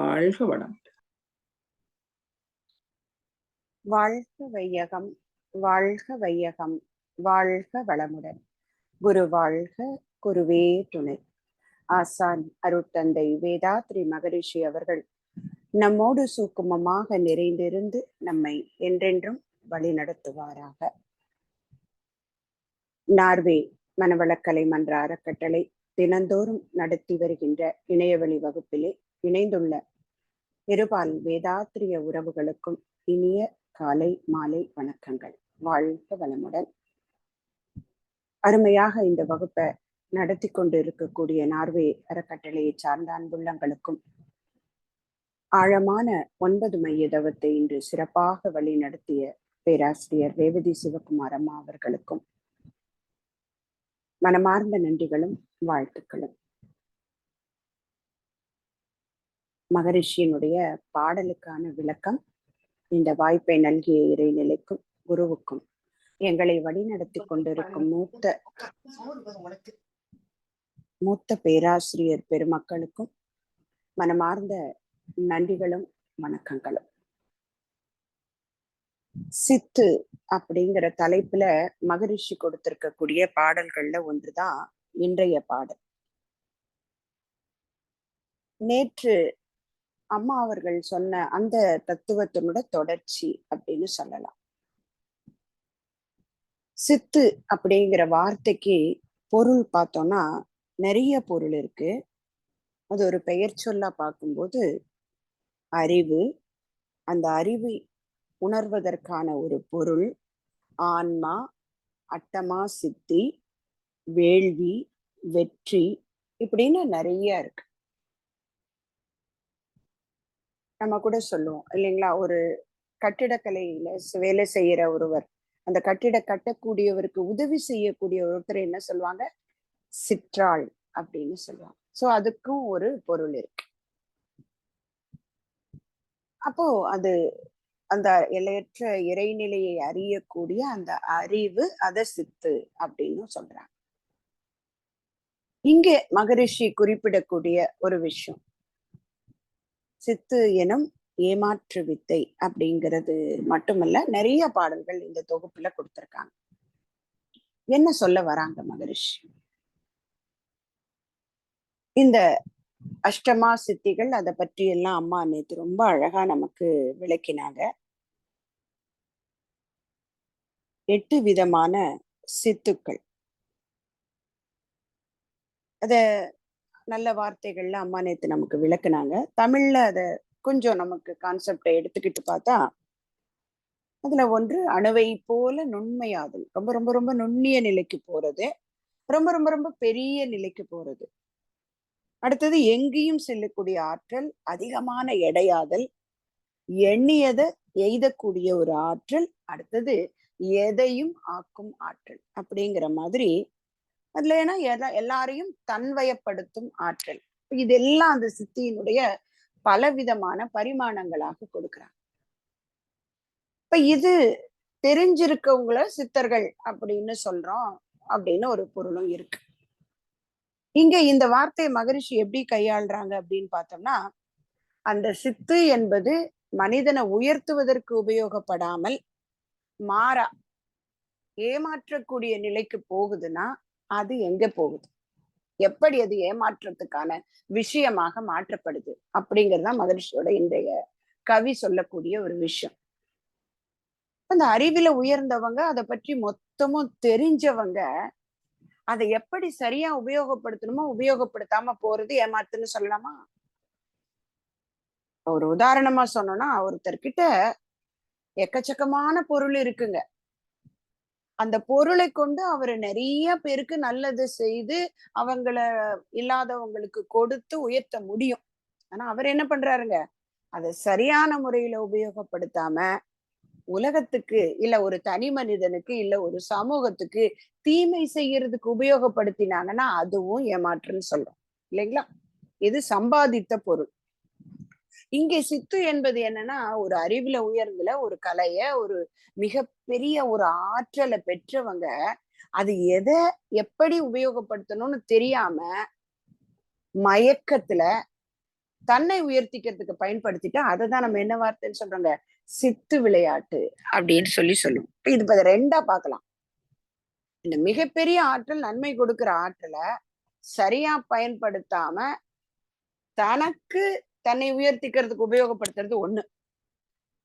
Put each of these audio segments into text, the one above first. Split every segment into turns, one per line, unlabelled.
வாழ்க வளம்
வாழ்க வையகம் வாழ்க வையகம் வாழ்க வளமுடன். குரு வாழ்க குருவே துணை. ஆசான் அருட்தந்தை வேதாத்ரி மகரிஷி அவர்கள் நம்மோடு சூக்குமமாக நிறைந்திருந்து நம்மை என்றென்றும் வழி நடத்துவாராக நார்வே மனவளக்கலை மன்ற அறக்கட்டளை தினந்தோறும் நடத்தி வருகின்ற இணையவழி வகுப்பிலே இணைந்துள்ள இருபால் வேதாத்திரிய உறவுகளுக்கும் இனிய காலை மாலை வணக்கங்கள். வாழ்க வளமுடன். அருமையாக இந்த வகுப்பை நடத்தி கொண்டு இருக்கக்கூடிய நார்வே அறக்கட்டளையை சார்ந்த அன்புள்ளங்களுக்கும் ஆழமான ஒன்பது மைய தவத்தை இன்று சிறப்பாக வழி நடத்திய பேராசிரியர் ரேவதி சிவகுமார் அம்மா அவர்களுக்கும் மனமார்ந்த நன்றிகளும் வாழ்த்துக்களும். மகரிஷியினுடைய பாடலுக்கான விளக்கம் இந்த வாய்ப்பை நல்கிய இறைநிலைக்கும் குருவுக்கும். எங்களை வழிநடத்தி கொண்டிருக்கும் மூத்த மூத்த பேராசிரியர் பெருமக்களுக்கும் மனமார்ந்த நன்றிகளும் வணக்கங்களும். சித்து அப்படிங்கிற தலைப்புல மகரிஷி கொடுத்திருக்கக்கூடிய பாடல்கள்ல ஒன்றுதான் இன்றைய பாடல். நேற்று அம்மா அவர்கள் சொன்ன அந்த தத்துவத்தினோட தொடர்ச்சி அப்படின்னு சொல்லலாம். சித்து அப்படிங்கிற வார்த்தைக்கு பொருள் பார்த்தோம்னா நிறைய பொருள் இருக்கு. அது ஒரு பெயர் சொல்லா பார்க்கும்போது அறிவு அந்த அறிவை உணர்வதற்கான ஒரு பொருள் ஆன்மா அட்டமா சித்தி வேள்வி வெற்றி இப்படின்னு நிறைய இருக்கு. நம்ம கூட சொல்லுவோம் இல்லைங்களா? ஒரு கட்டிடக்கலையில வேலை செய்யற ஒருவர் அந்த கட்டிட கட்டக்கூடியவருக்கு உதவி செய்யக்கூடிய ஒருத்தர் என்ன சொல்லுவாங்க? சிற்றாள் அப்படின்னு சொல்லுவாங்க. சோ அதுக்கும் ஒரு பொருள் இருக்கு. அப்போ அது அந்த எல்லையற்ற இறைநிலையை அறியக்கூடிய அந்த அறிவு அத சித்து அப்படின்னு சொல்றாங்க. இங்கே மகரிஷி குறிப்பிடக்கூடிய ஒரு விஷயம். சித்து எனும் ஏமாற்று வித்தை அப்படிங்கிறது மட்டுமல்ல நிறைய பாடல்கள் இந்த தொகுப்புல கொடுத்திருக்காங்க. என்ன சொல்ல வராங்க மகரிஷி? இந்த அஷ்டமா சித்திகள் அதை பற்றி எல்லாம் அம்மா நேத்து ரொம்ப அழகா நமக்கு விளக்கினாங்க. எட்டு விதமான சித்துக்கள். அத நல்ல வார்த்தைகள்ல அம்மா நேத்து நமக்கு விளக்குனாங்க. தமிழ்ல அத கொஞ்சம் நமக்கு கான்செப்டை எடுத்துக்கிட்டு பார்த்தா அதுல ஒன்று அணுவை போல நுண்மையாதல். ரொம்ப ரொம்ப ரொம்ப நுண்ணிய நிலைக்கு போறது. ரொம்ப ரொம்ப ரொம்ப பெரிய நிலைக்கு போறது. அடுத்தது எங்கேயும் செல்லக்கூடிய ஆற்றல் அதிகமான எடையாதல். எண்ணியதை எய்தக்கூடிய ஒரு ஆற்றல். அடுத்தது எதையும் ஆக்கும் ஆற்றல். அப்படிங்கிற மாதிரி அதுல ஏன்னா எல்லாரையும் தன்வயப்படுத்தும் ஆற்றல். இதெல்லாம் அந்த சித்தியினுடைய பலவிதமான பரிமாணங்களாக கொடுக்குறாங்க. இப்ப இது தெரிஞ்சிருக்கவங்கள சித்தர்கள் அப்படின்னு சொல்றோம் அப்படின்னு ஒரு பொருளும் இருக்கு. இங்க இந்த வார்த்தையை மகரிஷி எப்படி கையாளுறாங்க அப்படின்னு பார்த்தோம்னா அந்த சித்து என்பது மனிதனை உயர்த்துவதற்கு உபயோகப்படாமல் மாறா ஏமாற்றக்கூடிய நிலைக்கு போகுதுன்னா அது எங்க போகுது? எப்படி அது ஏமாற்றத்துக்கான விஷயமாக மாற்றப்படுது? அப்படிங்கறதுதான் மகரிஷியோட இன்றைய கவி சொல்லக்கூடிய ஒரு விஷயம். அந்த அறிவில உயர்ந்தவங்க அதை பற்றி மொத்தமும் தெரிஞ்சவங்க அதை எப்படி சரியா உபயோகப்படுத்தணுமோ உபயோகப்படுத்தாம போறது ஏமாத்துன்னு சொல்லலாமா? ஒரு உதாரணமா சொன்னோம்னா ஒருத்தர்கிட்ட எக்கச்சக்கமான பொருள் இருக்குங்க. அந்த பொருளை கொண்டு அவர் நிறைய பேருக்கு நல்லது செய்து அவங்கள இல்லாதவங்களுக்கு கொடுத்து உயர்த்த முடியும். ஆனா அவர் என்ன பண்றாருங்க? அதை சரியான முறையில உபயோகப்படுத்தாம உலகத்துக்கு இல்ல ஒரு தனி மனிதனுக்கு இல்ல ஒரு சமூகத்துக்கு தீமை செய்யறதுக்கு உபயோகப்படுத்தினாங்கன்னா அதுவும் ஏமாற்றுன்னு சொல்றோம். இல்லைங்களா? இது சம்பாதித்த பொருள். இங்கே சித்து என்பது என்னன்னா ஒரு அறிவுல உயர்ந்துல ஒரு கலைய ஒரு மிகப்பெரிய ஒரு ஆற்றலை பெற்றவங்க அது எதை எப்படி உபயோகப்படுத்தணும்னு தெரியாம மயக்கத்துல தன்னை உயர்த்திக்கிறதுக்கு பயன்படுத்திட்டு அதை தான் நம்ம என்ன வார்த்தைன்னு சொல்றோங்க? சித்து விளையாட்டு அப்படின்னு சொல்லி சொல்லுவோம். இது இப்ப ரெண்டா பார்க்கலாம். இந்த மிகப்பெரிய ஆற்றல் நன்மை கொடுக்கிற ஆற்றலை சரியா பயன்படுத்தாம தனக்கு தன்னை உயர்த்திக்கிறதுக்கு உபயோகப்படுத்துறது ஒண்ணு.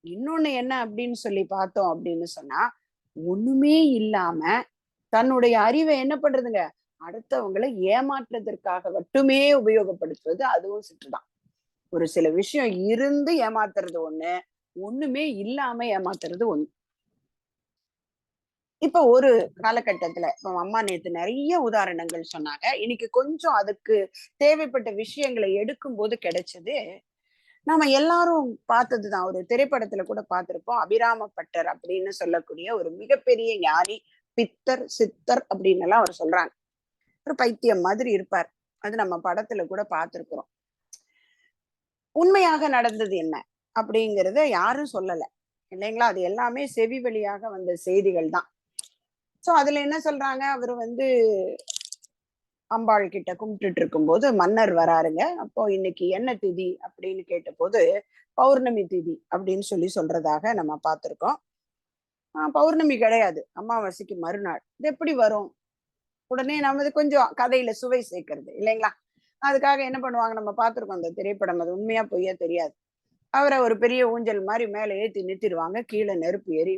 இன்னொன்னு என்ன அப்படின்னு சொல்லி பார்த்தோம் அப்படின்னு சொன்னா ஒண்ணுமே இல்லாம தன்னுடைய அறிவை என்ன பண்றதுங்க? அடுத்தவங்களை ஏமாற்றுறதற்காக மட்டுமே உபயோகப்படுத்துவது அதுவும் சுற்றுதான். ஒரு சில விஷயம் இருந்து ஏமாத்துறது ஒண்ணு ஒண்ணுமே இல்லாம ஏமாத்துறது ஒண்ணு. இப்ப ஒரு காலகட்டத்துல இப்ப அம்மா நேத்து நிறைய உதாரணங்கள் சொன்னாங்க. இன்னைக்கு கொஞ்சம் அதுக்கு தேவைப்பட்ட விஷயங்களை எடுக்கும் போது கிடைச்சது. நாம எல்லாரும் பார்த்ததுதான். ஒரு திரைப்படத்துல கூட பார்த்திருப்போம். அபிராமப்பட்டர் அப்படின்னு சொல்லக்கூடிய ஒரு மிகப்பெரிய ஞானி பித்தர் சித்தர் அப்படின்னு எல்லாம் அவர் சொல்றாங்க. ஒரு பைத்தியம் மாதிரி இருப்பார். அது நம்ம படத்துல கூட பார்த்திருக்கிறோம். உண்மையாக நடந்தது என்ன அப்படிங்கிறத யாரும் சொல்லல. இல்லைங்களா? அது எல்லாமே செவி வழியாக வந்த செய்திகள் தான் சோ அதுல என்ன சொல்றாங்க? அவர் வந்து அம்பாள் கிட்ட கும்பிட்டுட்டு இருக்கும்போது மன்னர் வராருங்க. அப்போ இன்னைக்கு என்ன திதி அப்படின்னு கேட்டபோது பௌர்ணமி திதி அப்படின்னு சொல்லி சொல்றதாக நம்ம பார்த்திருக்கோம். ஆஹ் பௌர்ணமி கிடையாது. அமாவாசைக்கு மறுநாள். இது எப்படி வரும்? உடனே நம்ம கொஞ்சம் கதையில சுவை சேர்க்கறது இல்லைங்களா? அதுக்காக என்ன பண்ணுவாங்க? நம்ம பார்த்திருக்கோம் அந்த திரைப்படம். அது உண்மையா பொய்யா தெரியாது. அவரை ஒரு பெரிய ஊஞ்சல் மாதிரி மேல ஏத்தி நிறுத்திடுவாங்க. கீழே நெருப்பு எரி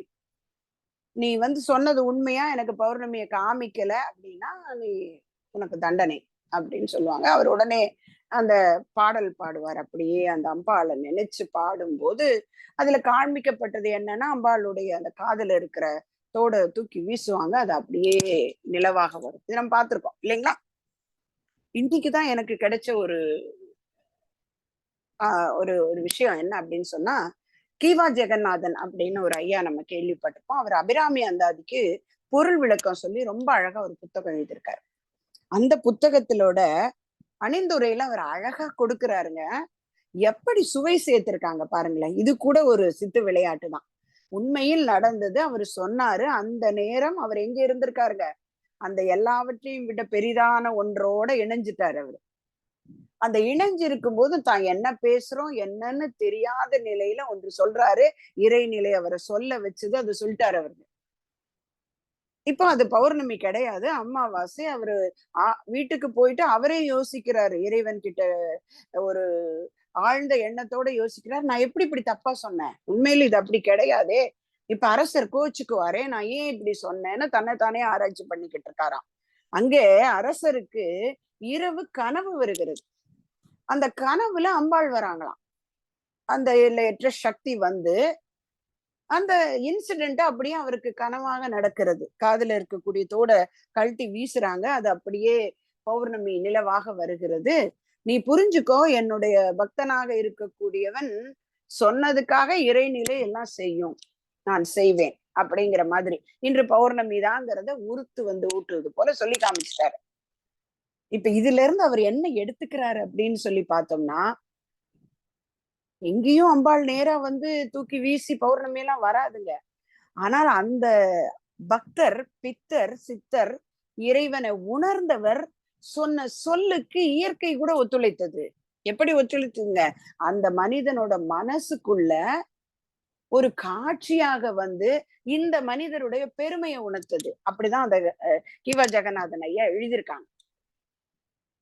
நீ வந்து சொன்னது உண்மையா? எனக்கு பௌர்ணமியை காமிக்கல அப்படின்னா நீ உனக்கு தண்டனை அப்படின்னு சொல்லுவாங்க. அவர் உடனே அந்த பாடல் பாடுவார். அப்படியே அந்த அம்பாளை நினைச்சு பாடும்போது அதுல காண்பிக்கப்பட்டது என்னன்னா அம்பாளுடைய அந்த காதுல இருக்கிற தோட தூக்கி வீசுவாங்க. அது அப்படியே நிலவாக வரும். இது நம்ம பார்த்திருக்கோம் இல்லைங்களா? இன்னைக்குதான் எனக்கு கிடைச்ச ஒரு ஆஹ் ஒரு ஒரு விஷயம் என்ன அப்படின்னு சொன்னா கீவா ஜெகநாதன் அப்படின்னு ஒரு ஐயா நம்ம கேள்விப்பட்டிருப்போம். அவர் அபிராமி அந்தாதிக்கு பொருள் விளக்கம் சொல்லி ரொம்ப அழகா ஒரு புத்தகம் எழுதியிருக்காரு. அந்த புத்தகத்திலோட அணிந்துரையில அவர் அழகா கொடுக்கிறாருங்க. எப்படி சுவை சேர்த்திருக்காங்க பாருங்களேன். இது கூட ஒரு சித்து விளையாட்டு தான். உண்மையில் நடந்தது அவர் சொன்னாரு. அந்த நேரம் அவர் எங்க இருந்திருக்காருங்க? அந்த எல்லாவற்றையும் விட பெரிதான ஒன்றோட இணைஞ்சிட்டாரு அவரு. அந்த இணைஞ்சிருக்கும் போது தான் என்ன பேசுறோம் என்னன்னு தெரியாத நிலையில ஒன்று சொல்றாரு. இறைநிலை அவரை சொல்ல வச்சது அது சொல்லிட்டாரு அவருக்கு இப்போ அது பௌர்ணமி கிடையாது. அமாவாசை அவரு வீட்டுக்கு போயிட்டு அவரே யோசிக்கிறாரு. இறைவன் கிட்ட ஒரு ஆழ்ந்த எண்ணத்தோட யோசிக்கிறார். நான் எப்படி இப்படி தப்பா சொன்னேன்? உண்மையில இது அப்படி கிடையாதே. இப்ப அரசர் கோச்சுக்குவாரே. நான் ஏன் இப்படி சொன்னேன்னு தன்னைத்தானே ஆராய்ச்சி பண்ணிக்கிட்டு இருக்காராம். அங்கே அரசருக்கு இரவு கனவு வருகிறது. அந்த கனவுல அம்பாள் வராங்களாம். அந்த எல்லையற்ற சக்தி வந்து அந்த இன்சிடென்ட் அப்படியே அவருக்கு கனவாக நடக்கிறது. காதுல இருக்கக்கூடிய தோட கழட்டி வீசுறாங்க. அது அப்படியே பௌர்ணமி நிலவாக வருகிறது. நீ புரிஞ்சுக்கோ என்னுடைய பக்தனாக இருக்கக்கூடியவன் சொன்னதுக்காக இறைநிலை எல்லாம் செய்யும். நான் செய்வேன். அப்படிங்கிற மாதிரி. இன்று பௌர்ணமி தாங்கிறத உறுத்து வந்து ஊட்டுறது போல சொல்லி காமிச்சிட்டாரு. இப்ப இதுல இருந்து அவர் என்ன எடுத்துக்கிறாரு அப்படின்னு சொல்லி பார்த்தோம்னா எங்கேயும் அம்பாள் நேரா வந்து தூக்கி வீசி பௌர்ணமி எல்லாம் வராதுங்க. ஆனால் அந்த பக்தர் பித்தர் சித்தர் இறைவனை உணர்ந்தவர் சொன்ன சொல்லுக்கு இயற்கை கூட ஒத்துழைத்தது. எப்படி ஒத்துழைத்துங்க அந்த மனிதனோட மனசுக்குள்ள ஒரு காட்சியாக வந்து இந்த மனிதருடைய பெருமையை உணர்த்தது. அப்படிதான் அந்த கிவா ஜெகநாதன் ஐயா எழுதியிருக்காங்க.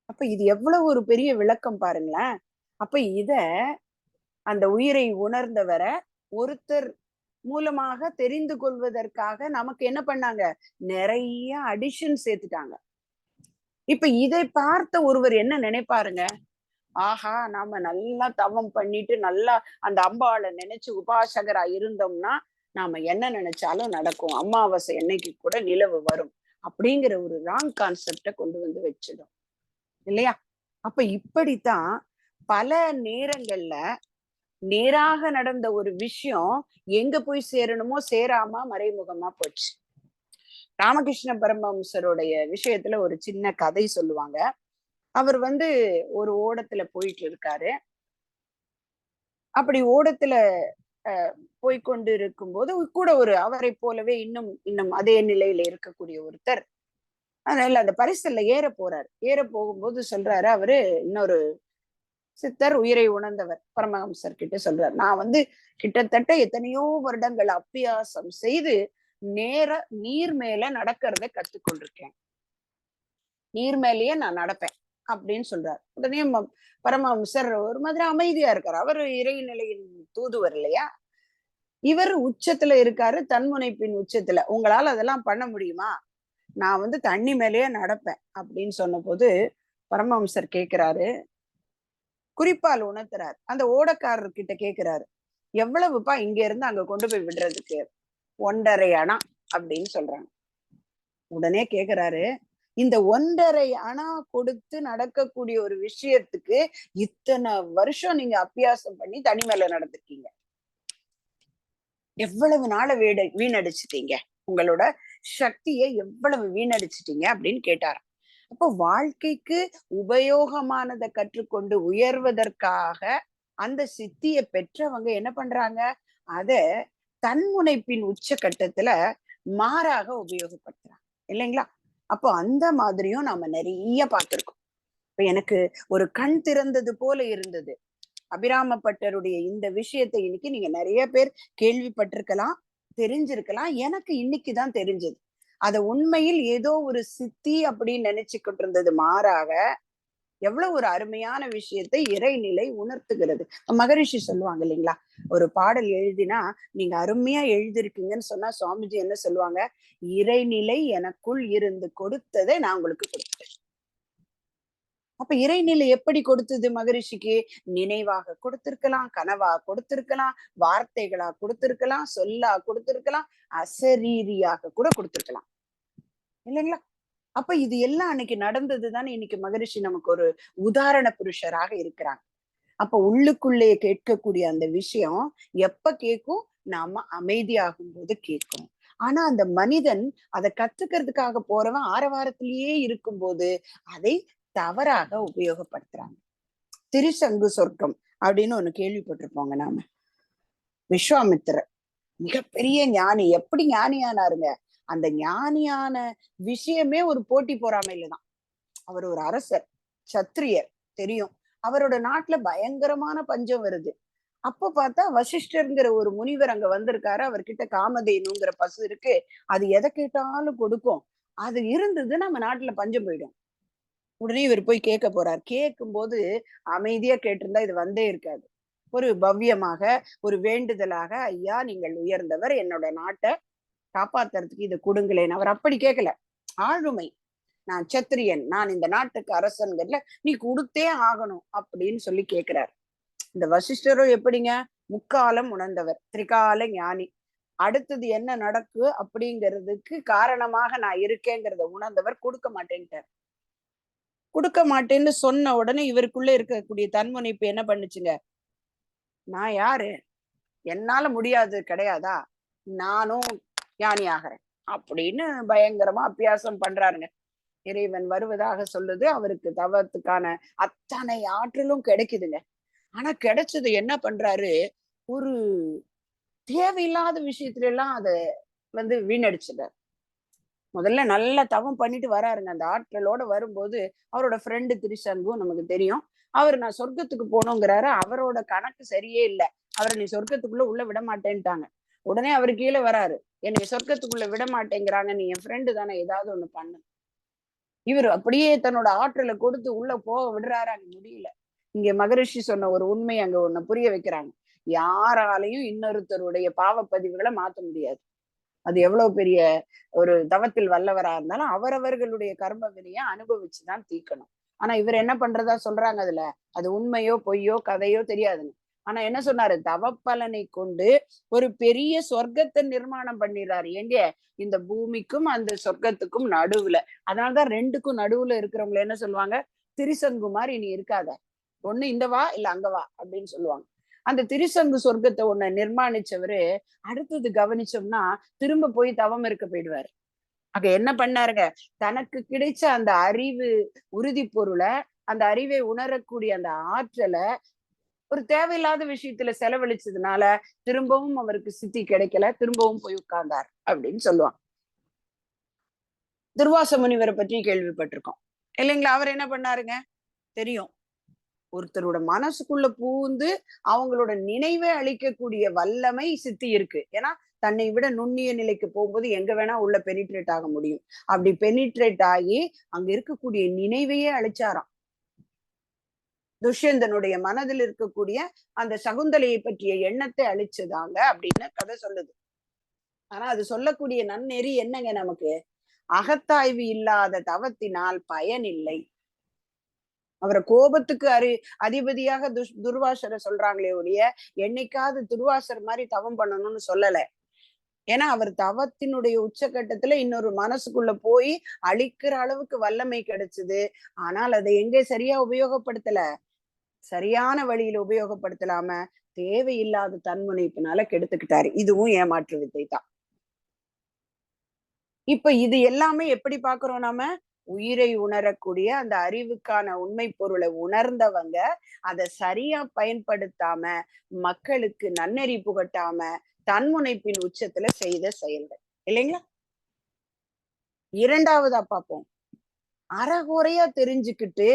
அப்ப இது எவ்வளவு ஒரு பெரிய விளக்கம் பாருங்களேன். அப்ப இத அந்த உயிரை உணர்ந்தவரை ஒருத்தர் மூலமாக தெரிந்து கொள்வதற்காக நமக்கு என்ன பண்ணாங்க? நிறைய அடிஷன் சேர்த்துட்டாங்க. இப்ப இதை பார்த்த ஒருவர் என்ன நினைப்பாருங்க? ஆஹா நாம நல்லா தவம் பண்ணிட்டு நல்லா அந்த அம்பாவை நினைச்சு உபாசகரா இருந்தோம்னா நாம என்ன நினைச்சாலும் நடக்கும். அமாவாசை என்னைக்கு கூட நிலவு வரும். அப்படிங்கிற ஒரு ராங் கான்செப்ட கொண்டு வந்து வச்சிடும். இல்லையா? அப்ப இப்படித்தான் பல நேரங்கள்ல நேராக நடந்த ஒரு விஷயம் எங்க போய் சேரணுமோ சேராம மறைமுகமா போச்சு. ராமகிருஷ்ண பரமஹம்சருடைய விஷயத்துல ஒரு சின்ன கதை சொல்லுவாங்க. அவர் வந்து ஒரு ஓடத்துல போயிட்டு இருக்காரு. அப்படி ஓடத்துல போய்கொண்டு இருக்கும்போது கூட ஒரு அவரை போலவே இன்னும் இன்னும் அதே நிலையில இருக்கக்கூடிய ஒருத்தர். அதனால அந்த பரிசல்ல ஏற போறாரு. ஏற போகும்போது சொல்றாரு அவரு இன்னொரு சித்தர் உயிரை உணர்ந்தவர் பரமஹம்சர் கிட்ட சொல்றார். நான் வந்து கிட்டத்தட்ட எத்தனையோ வருடங்கள் அபியாசம் செய்து நேர நீர் மேல நடக்கிறத கத்துக்கொண்டிருக்கேன். நீர் மேலேயே நான் நடப்பேன் அப்படின்னு சொல்றாரு. உடனே பரமஹம்சர் ஒரு மாதிரி அமைதியா இருக்காரு. அவர் இறைநிலையின் தூதுவர் இல்லையா? இவர் உச்சத்துல இருக்காரு தன்முனைப்பின் உச்சத்துல. உங்களால அதெல்லாம் பண்ண முடியுமா? நான் வந்து தண்ணி மேலேயே நடப்பேன் அப்படின்னு சொன்னபோது பரமஹம்சர் கேட்கிறாரு. குறிப்பால் உணர்த்துறாரு. அந்த ஓடக்காரர் கிட்ட எவ்வளவுப்பா இங்க இருந்து அங்க கொண்டு போய் விடுறதுக்கு? ஒன்றரை அணா அப்படின்னு சொல்றாங்க. உடனே கேக்குறாரு இந்த ஒன்றரை அணா கொடுத்து நடக்கக்கூடிய ஒரு விஷயத்துக்கு இத்தனை வருஷம் நீங்க அபியாசம் பண்ணி தனி மேல நடந்திருக்கீங்க. எவ்வளவு நாள வீட வீணடிச்சிட்டீங்க? உங்களோட சக்தியை எவ்வளவு வீணடிச்சிட்டீங்க அப்படின்னு கேட்டாராம். அப்போ வாழ்க்கைக்கு உபயோகமானதை கற்றுக்கொண்டு உயர்வதற்காக அந்த சித்தியை பெற்றவங்க என்ன பண்றாங்க? அத தன்முனைப்பின் உச்சகட்டத்துல மாறாக உபயோகப்படுத்துறாங்க. இல்லைங்களா? அப்போ அந்த மாதிரியும் நாம நிறைய பார்த்திருக்கோம். இப்ப எனக்கு ஒரு கண் திறந்தது போல இருந்தது. அபிராமப்பட்டருடைய இந்த விஷயத்தை இன்னைக்கு நீங்க நிறைய பேர் கேள்விப்பட்டிருக்கலாம். தெரிஞ்சிருக்கலாம். எனக்கு இன்னைக்குதான் தெரிஞ்சது. அத உண்மையில் ஏதோ ஒரு சித்தி அப்படின்னு நினைச்சுக்கிட்டு இருந்தது மாறாக எவ்வளவு ஒரு அருமையான விஷயத்தை இறைநிலை உணர்த்துகிறது. மகரிஷி சொல்லுவாங்க இல்லைங்களா? ஒரு பாடல் எழுதினா நீங்க அருமையா எழுதிருக்கீங்கன்னு சொன்னா சுவாமிஜி என்ன சொல்லுவாங்க? இறைநிலை எனக்குள் இருந்து கொடுத்ததை நான் உங்களுக்கு கொடுத்தேன் அப்ப இறைநிலை எப்படி கொடுத்தது மகரிஷிக்கு? நினைவாக கொடுத்திருக்கலாம் கனவா கொடுத்திருக்கலாம் வார்த்தைகளா கொடுத்திருக்கலாம் சொல்லா கொடுத்திருக்கலாம் அசரீரியாக கூட கொடுத்திருக்கலாம். இல்லைங்களா? அப்ப இது எல்லாம் அன்னைக்கு நடந்தது தானே? இன்னைக்கு மகரிஷி நமக்கு ஒரு உதாரண புருஷராக இருக்கிறாங்க. அப்ப உள்ளுக்குள்ளே கேட்கக்கூடிய அந்த விஷயம் எப்ப கேட்கும்? நாம அமைதியாகும் போது கேட்கும். ஆனா அந்த மனிதன் அதை கத்துக்கிறதுக்காக போறவன் ஆரவாரத்திலேயே இருக்கும்போது அதை தவறாக உபயோகப்படுத்துறாங்க. திருசங்கு சொர்க்கம் அப்படின்னு ஒண்ணு கேள்விப்பட்டிருப்போங்க நாம. விஸ்வாமித்திரர் மிகப்பெரிய ஞானி. எப்படி ஞானியானாருங்க? அந்த ஞானியான விஷயமே ஒரு போட்டி பொறாமையில தான். அவர் ஒரு அரசர் சத்திரியர் தெரியும். அவரோட நாட்டுல பயங்கரமான பஞ்சம் வருது. அப்ப பார்த்தா வசிஷ்டருங்கிற ஒரு முனிவர் அங்க வந்திருக்காரு. அவர்கிட்ட காமதேனுங்கிற பசு இருக்கு. அது எதை கேட்டாலும் கொடுக்கும். அது இருந்தது நம்ம நாட்டுல பஞ்சம் போயிடும். உடனே இவர் போய் கேட்க போறார். கேட்கும் போது அமைதியா கேட்டிருந்தா இது வந்தே இருக்காது. ஒரு பவ்யமாக ஒரு வேண்டுதலாக ஐயா நீங்கள் உயர்ந்தவர் என்னோட நாட்டை காப்பாத்துறதுக்கு இது கொடுங்களேன். அவர் அப்படி கேட்கல. ஆளுமை நான் சத்திரியன் நான் இந்த நாட்டுக்கு அரசன்கிறதுல நீ கொடுத்தே ஆகணும் அப்படின்னு சொல்லி கேக்குறாரு இந்த வசிஷ்டரும் எப்படிங்க? முக்காலம் உணர்ந்தவர் திரிகால ஞானி. அடுத்தது என்ன நடக்கு அப்படிங்கிறதுக்கு காரணமாக நான் இருக்கேங்கிறத உணர்ந்தவர் கொடுக்க மாட்டேன்ட்டார். கொடுக்க மாட்டேன்னு சொன்ன உடனே இவருக்குள்ள இருக்கக்கூடிய தன்முனைப்பு என்ன பண்ணுச்சுங்க? நான் யாரு? என்னால முடியாது கிடையாதா? நானும் ஞானி ஆகிறேன். அப்படின்னு பயங்கரமா அபியாசம் பண்றாருங்க. இறைவன் வருவதாக சொல்லுது. அவருக்கு தவத்துக்கான அத்தனை ஆற்றலும் கிடைக்குதுங்க. ஆனா கிடைச்சது என்ன பண்றாரு? ஒரு தேவையில்லாத விஷயத்துல எல்லாம் அத வந்து வீணடிச்சிட்டார். முதல்ல நல்ல தவம் பண்ணிட்டு வராருங்க. அந்த ஆற்றலோட வரும்போது அவரோட ஃப்ரெண்டு திரிசங்கும் நமக்கு தெரியும். அவர் நான் சொர்க்கத்துக்கு போகணுங்கிறாரு. அவரோட கணக்கு சரியே இல்லை. அவரை நீ சொர்க்கத்துக்குள்ள உள்ள விட மாட்டேன்ட்டாங்க உடனே அவர் கீழே வராரு. என்னை சொர்க்கத்துக்குள்ள விட மாட்டேங்கிறாங்க நீ என் ஃப்ரெண்டு தானே. ஏதாவது ஒண்ணு பண்ணு. இவர் அப்படியே தன்னோட ஆற்றலை கொடுத்து உள்ள போக விடுறாரு. அங்க முடியல. இங்க மகரிஷி சொன்ன ஒரு உண்மை அங்க ஒண்ணு புரிய வைக்கிறாங்க. யாராலையும் இன்னொருத்தருடைய பாவப்பதிவுகளை மாத்த முடியாது. அது எவ்வளவு பெரிய ஒரு தவத்தில் வல்லவரா இருந்தாலும் அவரவர்களுடைய கர்ம வினையை அனுபவிச்சுதான் தீக்கணும் ஆனா இவர் என்ன பண்றதா சொல்றாங்க அதுல? அது உண்மையோ பொய்யோ கதையோ தெரியாதுன்னு. ஆனா என்ன சொன்னாரு? தவப்பலனை கொண்டு ஒரு பெரிய சொர்க்கத்தை நிர்மாணம் பண்ணிடுறாரு எங்க இந்த பூமிக்கும் அந்த சொர்க்கத்துக்கும் நடுவுல. அதனாலதான் ரெண்டுக்கும் நடுவுல இருக்கிறவங்களை என்ன சொல்லுவாங்க? திரிசங்குமார் இனி இருக்காத. ஒண்ணு இந்த வா இல்ல அங்க வா அப்படின்னு சொல்லுவாங்க. அந்த திரிசங்கு சொர்க்கத்தை ஒண்ணு நிர்மாணிச்சவரு அடுத்தது கவனிச்சோம்னா திரும்ப போய் தவம் இருக்க போயிடுவாரு. அங்க என்ன பண்ணாருங்க? தனக்கு கிடைச்ச அந்த அறிவு உறுதி பொருளை அந்த அறிவை உணரக்கூடிய அந்த ஆற்றலை ஒரு தேவையில்லாத விஷயத்துல செலவழிச்சதுனால திரும்பவும் அவருக்கு சித்தி கிடைக்கல திரும்பவும் போய் உட்கார்ந்தார் அப்படின்னு சொல்லுவான் துர்வாச முனிவரை பற்றி கேள்விப்பட்டிருக்கோம். இல்லைங்களா? அவர் என்ன பண்ணாருங்க? தெரியும். ஒருத்தரோட மனசுக்குள்ள பூந்து அவங்களோட நினைவை அழிக்கக்கூடிய வல்லமை சித்தி இருக்கு. ஏன்னா தன்னை விட நுண்ணிய நிலைக்கு போகும்போது எங்க வேணா உள்ள பெனிட்ரேட் ஆக முடியும். அப்படி பெனிட்ரேட் ஆகி அங்க இருக்கக்கூடிய நினைவையே அழிச்சாராம். துஷ்யந்தனுடைய மனதில் இருக்கக்கூடிய அந்த சகுந்தலையை பற்றிய எண்ணத்தை அழிச்சதாங்க அப்படின்னு கதை சொல்லுது. ஆனா அது சொல்லக்கூடிய நன்னெறி என்னங்க நமக்கு? அகத்தாய்வு இல்லாத தவத்தினால் பயன் இல்லை அவரை கோபத்துக்கு அறி அதிபதியாக துஷ் துர்வாசரை சொல்றாங்களே ஒழிய என்னைக்காவது துர்வாசர் மாதிரி தவம் பண்ணணும்னு சொல்லல. ஏன்னா அவர் தவத்தினுடைய உச்சகட்டத்துல இன்னொரு மனசுக்குள்ள போய் அழிக்கிற அளவுக்கு வல்லமை கிடைச்சது. ஆனால் அதை எங்கே சரியா உபயோகப்படுத்தல? சரியான வழியில உபயோகப்படுத்தலாம? தேவையில்லாத தன்முனைப்பினால கெடுத்துக்கிட்டாரு. இதுவும் ஏமாற்று வித்தை தான் இப்ப இது எல்லாமே எப்படி பாக்குறோம் நாம? உயிரை உணரக்கூடிய அந்த அறிவுக்கான உண்மை பொருளை உணர்ந்தவங்க அதை சரியா பயன்படுத்தாம மக்களுக்கு நன்னெறி புகட்டாம தன்முனைப்பின் உச்சத்துல செய்த செயல்கள். இல்லைங்களா? இரண்டாவதா பார்ப்போம். அறகுறையா தெரிஞ்சுக்கிட்டு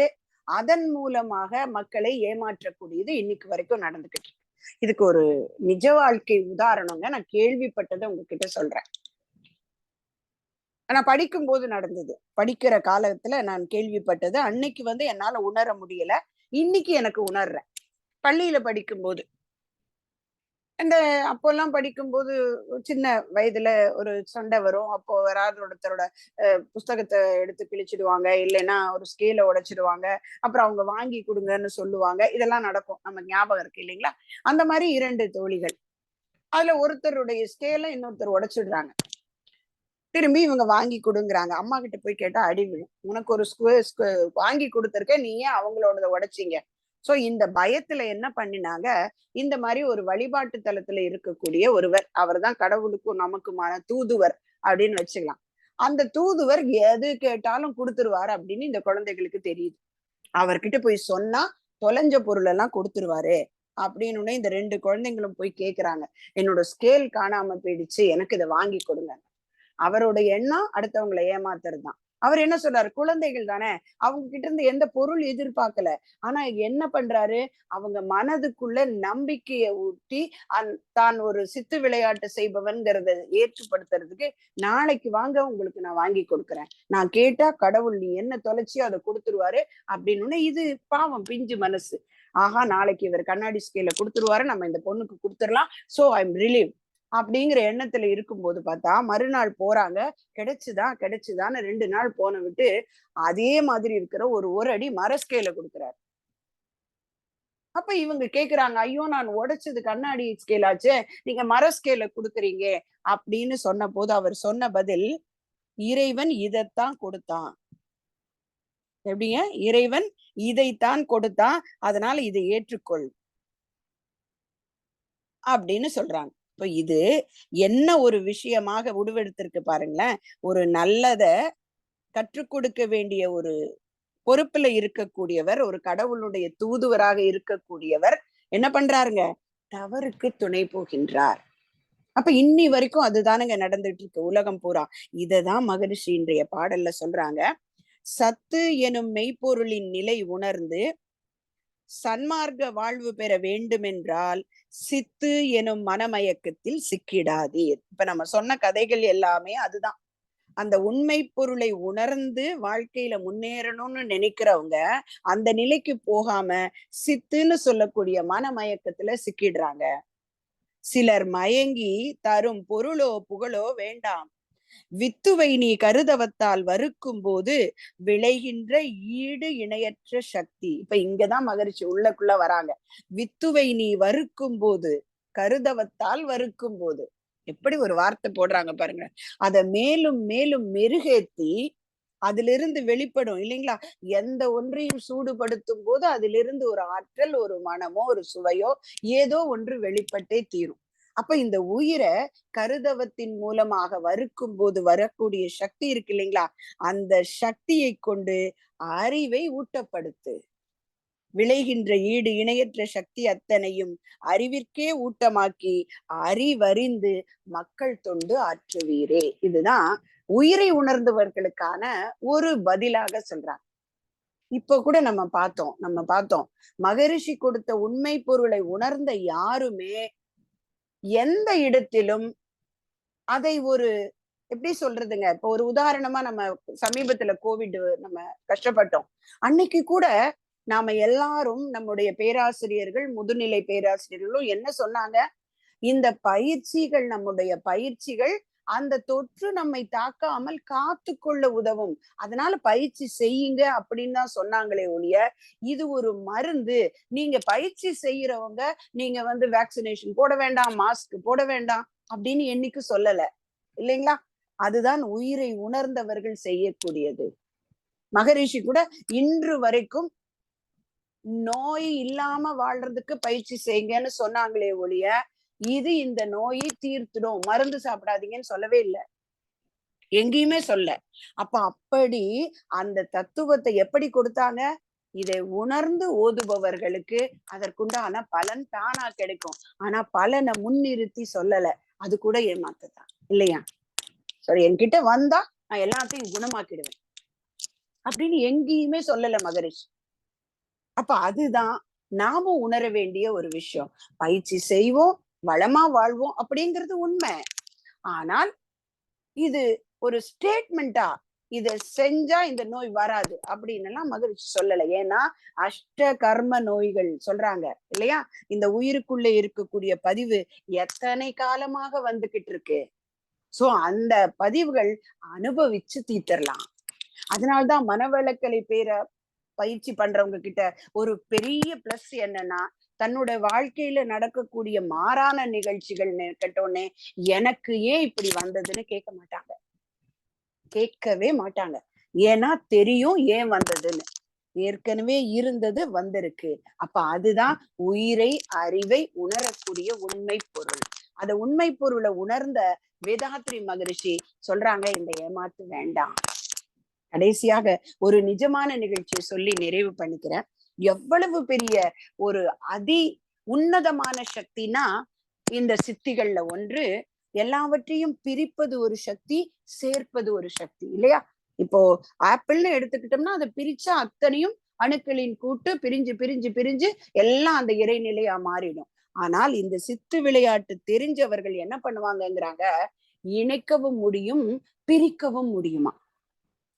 அதன் மூலமாக மக்களை ஏமாற்றக்கூடியது இன்னைக்கு வரைக்கும் நடந்துகிட்டு இருக்கு. இதுக்கு ஒரு நிஜ வாழ்க்கை உதாரணங்க நான் கேள்விப்பட்டதை உங்ககிட்ட சொல்றேன். நான் படிக்கும் போது நடந்தது. படிக்கிற காலத்துல நான் கேள்விப்பட்டது அன்னைக்கு வந்து என்னால உணர முடியல. இன்னைக்கு எனக்கு உணர்றேன். பள்ளியில படிக்கும்போது. அந்த அப்போல்லாம் படிக்கும்போது சின்ன வயதுல ஒரு சண்டை வரும். அப்போ யாராவது ஒருத்தரோட புஸ்தகத்தை எடுத்து கிழிச்சிடுவாங்க. இல்லைன்னா ஒரு ஸ்கேல உடைச்சிடுவாங்க. அப்புறம் அவங்க வாங்கி கொடுங்கன்னு சொல்லுவாங்க. இதெல்லாம் நடக்கும். நம்ம ஞாபகம் இருக்கு இல்லைங்களா? அந்த மாதிரி இரண்டு தோழிகள். அதுல ஒருத்தருடைய ஸ்கேல இன்னொருத்தர் உடைச்சிடுறாங்க. திரும்பி இவங்க வாங்கி கொடுங்கிறாங்க. அம்மா கிட்ட போய் கேட்டா அடி விழும். உனக்கு ஒரு வாங்கி கொடுத்துருக்க நீ ஏன் அவங்களோட உடைச்சிங்க. சோ இந்த பயத்துல என்ன பண்ணினாங்க? இந்த மாதிரி ஒரு வழிபாட்டு தலத்துல இருக்கக்கூடிய ஒருவர் அவர் தான் கடவுளுக்கும் நமக்குமான தூதுவர் அப்படின்னு வச்சுக்கலாம். அந்த தூதுவர் எது கேட்டாலும் கொடுத்துருவாரு அப்படின்னு இந்த குழந்தைகளுக்கு தெரியுது. அவர்கிட்ட போய் சொன்னா தொலைஞ்ச பொருள் எல்லாம் கொடுத்துருவாரு அப்படின்னு இந்த ரெண்டு குழந்தைங்களும் போய் கேக்குறாங்க. என்னோட ஸ்கேல் காணாம போயிடுச்சு எனக்கு இதை வாங்கி கொடுங்க. அவரோட எண்ணம் அடுத்தவங்களை ஏமாத்துறது தான் அவர் என்ன சொல்றாரு? குழந்தைகள் தானே. அவங்க கிட்ட இருந்து எந்த பொருள் எதிர்பார்க்கல. ஆனா என்ன பண்றாரு? அவங்க மனதுக்குள்ள நம்பிக்கையை ஊட்டி அந் தான் ஒரு சித்து விளையாட்டு செய்பவன்கிறத ஏற்றுப்படுத்துறதுக்கு நாளைக்கு வாங்க உங்களுக்கு நான் வாங்கி கொடுக்குறேன். நான் கேட்டா கடவுள் நீ என்ன தொலைச்சியோ அதை கொடுத்துருவாரு அப்படின்னு இது பாவம் பிஞ்சு மனசு. ஆஹா நாளைக்கு இவர் கண்ணாடி ஸ்கேல கொடுத்துருவாரு நம்ம இந்த பொண்ணுக்கு கொடுத்துடலாம். சோ ஐ எம் ரிலீவ் அப்படிங்கிற எண்ணத்துல இருக்கும்போது பார்த்தா மறுநாள் போறாங்க. கிடைச்சுதான் கிடைச்சுதான்னு ரெண்டு நாள் போன விட்டு அதே மாதிரி இருக்கிற ஒரு ஒரு அடி மரஸ்கேல கொடுக்குறாரு. அப்ப இவங்க கேக்குறாங்க ஐயோ நான் உடைச்சது கண்ணாடி ஸ்கேல் ஆச்சு நீங்க மர ஸ்கேல கொடுக்குறீங்க. அப்படின்னு சொன்ன போது அவர் சொன்ன பதில் இறைவன் இதைத்தான் கொடுத்தான். எப்படிங்க? இறைவன் இதைத்தான் கொடுத்தான் அதனால இதை ஏற்றுக்கொள். அப்படின்னு சொல்றாங்க. இப்ப இது என்ன ஒரு விஷயமாக உடுவெடுத்திருக்கு பாருங்களேன். ஒரு நல்லத கற்றுக் கொடுக்க வேண்டிய ஒரு பொறுப்புல இருக்கக்கூடியவர் ஒரு கடவுளுடைய தூதுவராக இருக்கக்கூடியவர் என்ன பண்றாருங்க? தவறுக்கு துணை போகின்றார். அப்ப இன்னி வரைக்கும் அதுதானுங்க நடந்துட்டு இருக்கு உலகம் பூரா. இததான் மகரிஷி இன்றைய பாடல்ல சொல்றாங்க. சத்து எனும் மெய்ப்பொருளின் நிலை உணர்ந்து சன்மார்க்க வாழ்வு பெற வேண்டுமென்றால் சித்து எனும் மனமயக்கத்தில் சிக்கிடாதீர். இப்ப நம்ம சொன்ன கதைகள் எல்லாமே அதுதான். அந்த உண்மை பொருளை உணர்ந்து வாழ்க்கையில முன்னேறணும்னு நினைக்கிறவங்க அந்த நிலைக்கு போகாம சித்துன்னு சொல்லக்கூடிய மனமயக்கத்துல சிக்கிடுறாங்க. சிலர் மயங்கி தரும் பொருளோ புகழோ வேண்டாம். வித்துவை நீ கருதவத்தால் வறுக்கும் போது விளைகின்ற ஈடு இணையற்ற சக்தி. இப்ப இங்கதான் மகரிஷி உள்ளக்குள்ள வராங்க. வித்துவை நீ வறுக்கும் போது கருதவத்தால் வறுக்கும் போது எப்படி ஒரு வார்த்தை போடுறாங்க பாருங்க. அத மேலும் மேலும் மெருகேத்தி அதிலிருந்து வெளிப்படும் இல்லைங்களா? எந்த ஒன்றையும் சூடுபடுத்தும் போது அதிலிருந்து ஒரு ஆற்றல் ஒரு மனமோ ஒரு சுவையோ ஏதோ ஒன்று வெளிப்பட்டே தீரும். அப்ப இந்த உயிரை கருதவத்தின் மூலமாக வறுக்கும் போது வரக்கூடிய சக்தி இருக்கு இல்லைங்களா? அந்த சக்தியை கொண்டு அறிவை ஊட்டப்படுத்து. விளைகின்ற ஈடு இணையற்ற சக்தி அத்தனையும் அறிவிற்கே ஊட்டமாக்கி அறிவறிந்து மக்கள் தொண்டு ஆற்றுவீரே. இதுதான் உயிரை உணர்ந்தவர்களுக்கான ஒரு பதிலாக சொல்றாங்க. இப்ப கூட நம்ம பார்த்தோம் நம்ம பார்த்தோம். மகரிஷி கொடுத்த உண்மை பொருளை உணர்ந்த யாருமே எந்த இடத்திலும் அதை ஒரு எப்படி சொல்றதுங்க? இப்ப ஒரு உதாரணமா நம்ம சமீபத்துல கோவிட் நம்ம கஷ்டப்பட்டோம். அன்னைக்கு கூட நாம எல்லாரும் நம்முடைய பேராசிரியர்கள் முதுநிலை பேராசிரியர்களும் என்ன சொன்னாங்க? இந்த பயிற்சிகள் நம்முடைய பயிற்சிகள் அந்த தொற்று நம்மை தாக்காமல் காத்து கொள்ள உதவும். அதனால பயிற்சி செய்யுங்க அப்படின்னு தான் சொன்னாங்களே ஒழிய இது ஒரு மருந்து. நீங்க பயிற்சி செய்யறவங்க நீங்க வந்து வேக்சினேஷன் போட வேண்டாம் மாஸ்க் போட வேண்டாம் அப்படின்னு என்னைக்கு சொல்லல. இல்லைங்களா? அதுதான் உயிரை உணர்ந்தவர்கள் செய்யக்கூடியது. மகரிஷி கூட இன்று வரைக்கும் நோய் இல்லாம வாழ்றதுக்கு பயிற்சி செய்யுங்கன்னு சொன்னாங்களே ஒழிய இது இந்த நோயை தீர்த்துடும். மருந்து சாப்பிடாதீங்கன்னு சொல்லவே இல்லை. எங்கேயுமே சொல்ல. அப்ப அப்படி அந்த தத்துவத்தை எப்படி கொடுத்தாங்க? இதை உணர்ந்து ஓதுபவர்களுக்கு அதற்குண்டான பலன் தானா கிடைக்கும். ஆனா பலனை முன்னிறுத்தி சொல்லல. அது கூட ஏமாத்ததான். இல்லையா? சரி என்கிட்ட வந்தா நான் எல்லாத்தையும் குணமாக்கிடுவேன். அப்படின்னு எங்கேயுமே சொல்லல மகரிஷ். அப்ப அதுதான் நாமும் உணர வேண்டிய ஒரு விஷயம். பயிற்சி செய்வோம் வளமா வாழ்வோம் அப்படிங்கிறது உண்மை. ஆனால் இது ஒரு ஸ்டேட்மெண்டா இத செஞ்சா இந்த நோய் வராது அப்படின்னு எல்லாம் மகிழ்ச்சி சொல்லல. ஏன்னா அஷ்ட கர்ம நோய்கள் சொல்றாங்க இல்லையா? இந்த உயிருக்குள்ள இருக்கக்கூடிய பதிவு எத்தனை காலமாக வந்துகிட்டு இருக்கு? சோ அந்த பதிவுகள் அனுபவிச்சு தீர்த்தரலாம். அதனால்தான் மனவளக்கலை பேர பயிற்சி பண்றவங்க கிட்ட ஒரு பெரிய பிளஸ் என்னன்னா தன்னோட வாழ்க்கையில நடக்கக்கூடிய மாறான நிகழ்ச்சிகள் கேட்டோடனே எனக்கு ஏன் இப்படி வந்ததுன்னு கேட்க மாட்டாங்க. கேட்கவே மாட்டாங்க. ஏன்னா தெரியும் ஏன் வந்ததுன்னு. ஏற்கனவே இருந்தது வந்திருக்கு. அப்ப அதுதான் உயிரை அறிவை உணரக்கூடிய உண்மை பொருள். அந்த உண்மை பொருளை உணர்ந்த வேதாத்ரி மகரிஷி சொல்றாங்க இந்த ஏமாத்து வேண்டாம். கடைசியாக ஒரு நிஜமான நிகழ்ச்சியை சொல்லி நிறைவு பண்ணிக்கிறேன். எவ்வளவு பெரிய ஒரு அதி உன்னதமான சக்தினா இந்த சித்திகள்ல ஒன்று. எல்லாவற்றையும் பிரிப்பது ஒரு சக்தி சேர்ப்பது ஒரு சக்தி இல்லையா? இப்போ ஆப்பிள்னு எடுத்துக்கிட்டோம்னா அதை பிரிச்சா அத்தனையும் அணுக்களின் கூட்டு பிரிஞ்சு பிரிஞ்சு பிரிஞ்சு எல்லாம் அந்த இறைநிலையா மாறிடும். ஆனால் இந்த சித்து விளையாட்டு தெரிஞ்சவர்கள் என்ன பண்ணுவாங்கங்கிறாங்க? இணைக்கவும் முடியும் பிரிக்கவும் முடியுமா?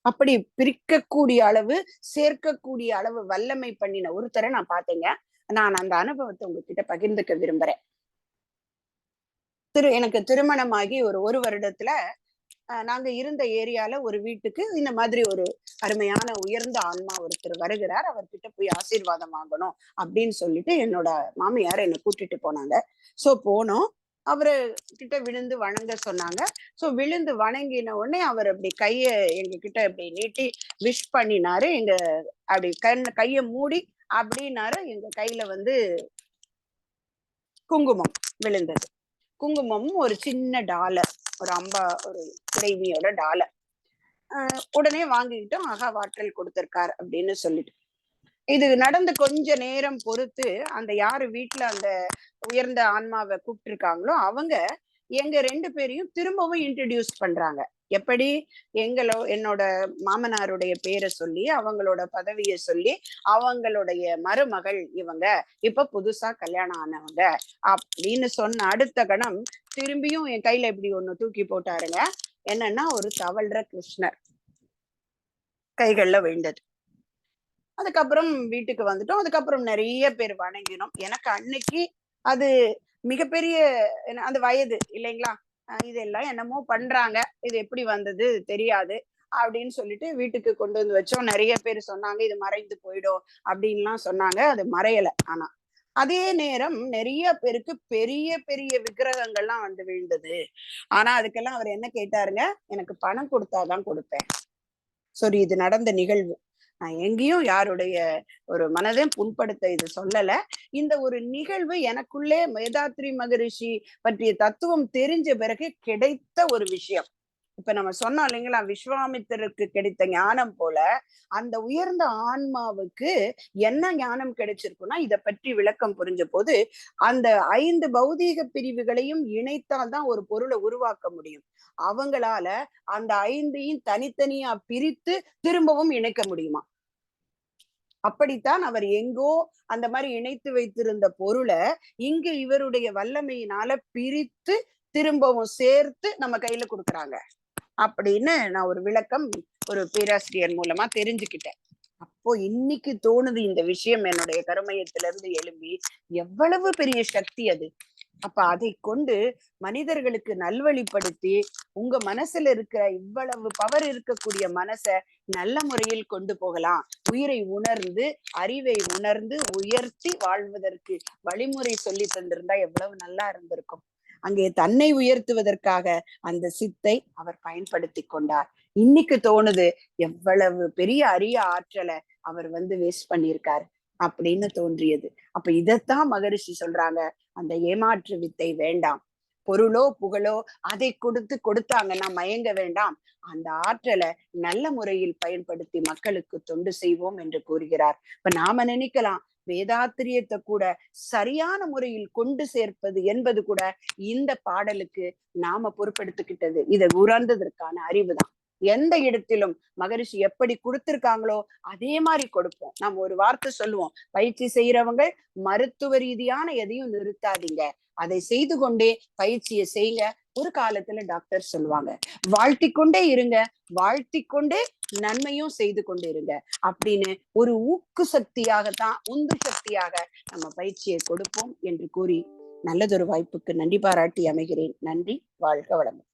அப்படி பிரிக்கக்கூடிய அளவு சேர்க்கக்கூடிய அளவு வல்லமை பண்ணின ஒருத்தரை நான் பார்த்தேங்க. நான் அந்த அனுபவத்தை உங்ககிட்ட பகிர்ந்துக்க விரும்புறேன். திரு எனக்கு திருமணமாகி ஒரு ஒரு வருடத்துல நாங்க இருந்த ஏரியால ஒரு வீட்டுக்கு இந்த மாதிரி ஒரு அருமையான உயர்ந்த ஆன்மா ஒருத்தர் வருகிறார். அவர்கிட்ட போய் ஆசீர்வாதம் வாங்கணும் அப்படின்னு சொல்லிட்டு என்னோட மாமியார் என்னை கூட்டிட்டு போனாங்க. சோ போனோம். அவரு கிட்ட விழுந்து வணங்க சொன்னாங்க. சோ விழுந்து வணங்கின உடனே அவர் அப்படி கைய எங்க கிட்ட அப்படி நீட்டி விஷ் பண்ணினாரு. எங்க அப்படி கண் கைய மூடி அப்படின்னாரு. எங்க கையில வந்து குங்குமம் விழுந்தது. குங்குமமும் ஒரு சின்ன டாலர் ஒரு அம்பா ஒரு இறைவியோட டாலர் உடனே வாங்கிக்கிட்டோம் ஆகா வாட்டல் கொடுத்திருக்கார் அப்படின்னு சொல்லிட்டு. இது நடந்து கொஞ்ச நேரம் பொறுத்து அந்த யாரு வீட்டுல அந்த உயர்ந்த ஆன்மாவை கூப்பிட்டுருக்காங்களோ அவங்க எங்க ரெண்டு பேரையும் திரும்பவும் இன்ட்ரடியூஸ் பண்றாங்க. எப்படி? எங்களோ என்னோட மாமனாருடைய பேரை சொல்லி அவங்களோட பதவியை சொல்லி அவங்களுடைய மருமகள் இவங்க. இப்ப புதுசா கல்யாணம் ஆனவங்க அப்படின்னு சொன்ன அடுத்த கணம் திரும்பியும் என் கையில இப்படி ஒண்ணு தூக்கி போட்டாருங்க. என்னன்னா ஒரு தவழ்ற கிருஷ்ணர். கைகள்ல விழுந்தது. அதுக்கப்புறம் வீட்டுக்கு வந்துட்டோம். அதுக்கப்புறம் நிறைய பேர் வணங்கினோம். எனக்கு அன்னைக்கு அது மிகப்பெரிய அந்த வயது இல்லைங்களா? இதெல்லாம் என்னமோ பண்றாங்க. இது எப்படி வந்தது? தெரியாது. அப்படின்னு சொல்லிட்டு வீட்டுக்கு கொண்டு வந்து வச்சோம். நிறைய பேர் சொன்னாங்க இது மறைந்து போயிடும் அப்படின்லாம் சொன்னாங்க. அது மறையல ஆனா. அதே நேரம் நிறைய பேருக்கு பெரிய பெரிய விக்கிரகங்கள்லாம் வந்து விழுந்தது. ஆனா அதுக்கெல்லாம் அவர் என்ன கேட்டாருங்க? எனக்கு பணம் கொடுத்தாதான் கொடுப்பேன். சரி இது நடந்த நிகழ்வு. நான் எங்கேயும் யாருடைய ஒரு மனதையும் புண்படுத்த இது சொல்லல. இந்த ஒரு நிகழ்வு எனக்குள்ளே மேதாத்ரி மகரிஷி பற்றிய தத்துவம் தெரிஞ்ச பிறகு கிடைத்த ஒரு விஷயம். இப்ப நம்ம சொன்னோம் இல்லைங்களா? விஸ்வாமித்திரருக்கு கிடைத்த ஞானம் போல அந்த உயர்ந்த ஆன்மாவுக்கு என்ன ஞானம் கிடைச்சிருக்குன்னா இதை பற்றி விளக்கம் புரிஞ்ச போது அந்த ஐந்து பௌதீக பிரிவுகளையும் இணைத்தால் தான் ஒரு பொருளை உருவாக்க முடியும். அவங்களால அந்த ஐந்தையும் தனித்தனியா பிரித்து திரும்பவும் இணைக்க முடியுமா? அப்படித்தான் அவர் எங்கோ அந்த மாதிரி இணைத்து வைத்திருந்த பொருளை இங்கு இவருடைய வல்லமையினால பிரித்து திரும்பவும் சேர்த்து நம்ம கையில கொடுக்குறாங்க. அப்படின்னு நான் ஒரு விளக்கம் ஒரு பேராசிரியர் மூலமா தெரிஞ்சுக்கிட்டேன். அப்போ இன்னைக்கு தோணுது இந்த விஷயம் என்னுடைய கருமையத்திலிருந்து எழும்பி எவ்வளவு பெரிய சக்தி அது? அப்ப அதை கொண்டு மனிதர்களுக்கு நல்வழிப்படுத்தி உங்க மனசுல இருக்கிற இவ்வளவு பவர் இருக்கக்கூடிய மனச நல்ல முறையில் கொண்டு போகலாம். உயிரை உணர்ந்து அறிவை உணர்ந்து உயர்த்தி வாழ்வதற்கு வழிமுறை சொல்லி தந்திருந்தா எவ்வளவு நல்லா இருந்திருக்கும். அங்கே தன்னை உயர்த்துவதற்காக அந்த சித்தை அவர் பயன்படுத்தி கொண்டார். இன்னைக்கு தோணுது எவ்வளவு பெரிய அரிய ஆற்றலை அவர் வந்து வேஸ்ட் பண்ணியிருக்காரு அப்படின்னு தோன்றியது. அப்ப இதத்தான் மகரிஷி சொல்றாங்க அந்த ஏமாற்று வித்தை வேண்டாம். பொருளோ புகழோ அதை கொடுத்து கொடுத்தாங்கன்னா மயங்க வேண்டாம். அந்த ஆற்றலை நல்ல முறையில் பயன்படுத்தி மக்களுக்கு தொண்டு செய்வோம் என்று கூறுகிறார். இப்ப நாம நினைக்கலாம் வேதாத்திரியத்தை கூட சரியான முறையில் கொண்டு சேர்ப்பது என்பது கூட இந்த பாடலுக்கு நாம பொறுப்பெடுத்துக்கிட்டது இதை உணர்ந்ததற்கான அறிவுதான். எந்த இடத்திலும் மகரிஷி எப்படி கொடுத்திருக்காங்களோ அதே மாதிரி கொடுப்போம். நம்ம ஒரு வார்த்தை சொல்லுவோம். பயிற்சி செய்யறவங்க மருத்துவ ரீதியான எதையும் நிறுத்தாதீங்க. அதை செய்து கொண்டே பயிற்சியை செய்யுங்க ஒரு காலத்துல டாக்டர் சொல்லுவாங்க வாழ்த்தி கொண்டே இருங்க வாழ்த்தி கொண்டே நன்மையும் செய்து கொண்டு இருங்க அப்படின்னு ஒரு ஊக்கு சக்தியாகத்தான் உந்து சக்தியாக நம்ம பயிற்சியை கொடுப்போம் என்று கூறி நல்லதொரு வாய்ப்புக்கு நன்றி பாராட்டி அமைகிறேன். நன்றி வாழ்க வளமுடன்.